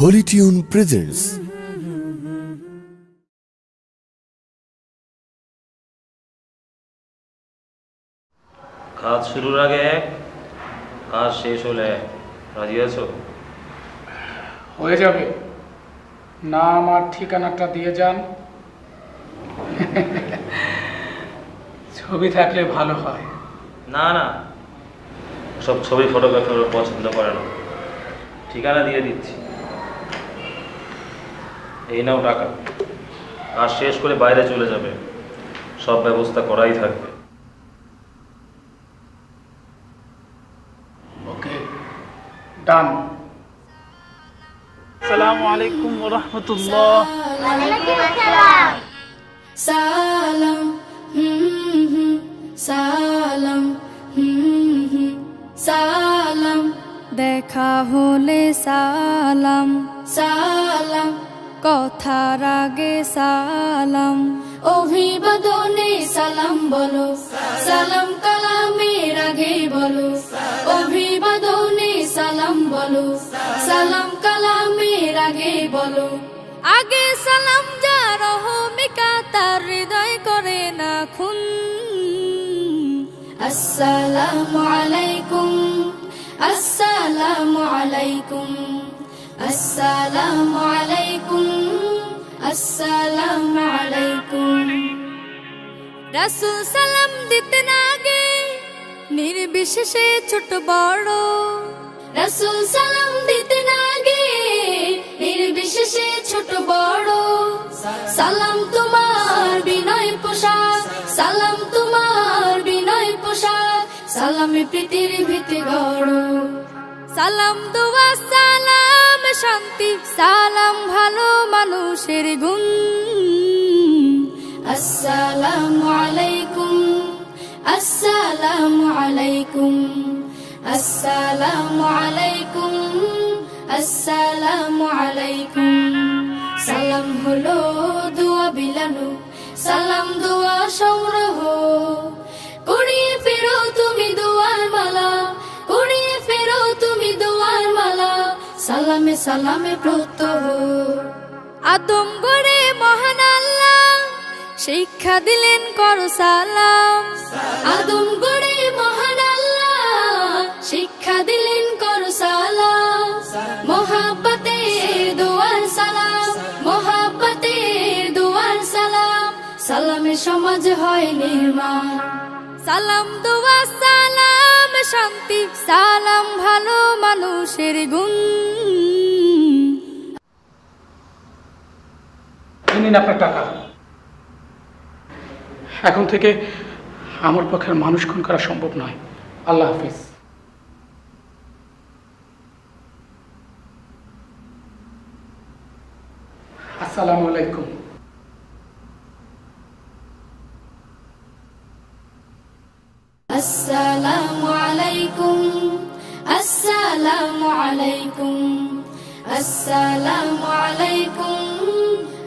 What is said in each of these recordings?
Holi tune presents কাজ শুরুর আগে এক কাজ শেষ হলে রাজি আছো? হয়ে যাবে। নাম আর ঠিকানাটা দিয়ে যান। ছবি থাকলে ভালো হয়। না না। সব ছবি ফটোগ্রাফি ওরা পছন্দ করে না। ঠিকানা দিয়ে দিচ্ছি। এই নাও টাকা। কাজ শেষ করে বাইরে চলে যাবে। সব ব্যবস্থা করাই থাকবে। ওকে ডান। আসসালামু আলাইকুম রহমতুল্লাহ। সালাম হুম হুম সালাম হুম হুম সালাম। দেখা হলে সালাম সালাম। কথার আগে সালাম। অভিবাদনে সালাম বলো। সালাম কালামের আগে বলো। অভিবাদনে সালাম বলো। সালাম কালামের আগে বলো। আগে সালাম যার রহমিকা তার হৃদয় করে না খুন আসসালামু আলাইকুম। আসসালামু আলাইকুম। আসসালামু আলাইকুম আসসালামু আলাইকুম। রাসূল সালাম দিতেন আগে, নির্বিশেষে ছোট বড়। রাসূল সালাম দিতেন আগে, নির্বিশেষে ছোট বড়। সালাম তোমার বিনয় পোশাক, সালাম তোমার বিনয় পোশাক, সালামে প্রীতির ভিতে গড়। সালাম দোয়া, সালাম শান্তি, সালাম ভালো মানুষের গুণ। আসসালামু আলাইকুম আসসালামু আলাইকুম আসসালামু আলাইকুম আসসালামু আলাইকুম। সালাম হলো দোয়া বিলানো, সালাম দোয়া সংগ্রহ। সালামে সালামে প্রত্যহ আদম গড়ে মহান আল্লাহ, শিক্ষা দিলেন করো সালাম। আদম গড়ে মহান আল্লাহ, শিক্ষা দিলেন করো সালাম। মোহাব্বতের দোয়ার সালাম মোহাব্বতের দোয়ার সালাম। সালামে সমাজ হয় নির্মাণ। সালাম, দোয়া, সালাম, শান্তি, সালাম, ভালো মানুষের গুণ। নিন আপনার টাকা। এখন থেকে আমার পক্ষের মানুষ খুন করা সম্ভব নয়। আল্লাহ হাফিজ। আসসালামু আলাইকুম। আসসালামু আলাইকুম আসসালামু আলাইকুম আসসালামু আলাইকুম।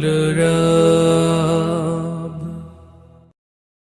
了然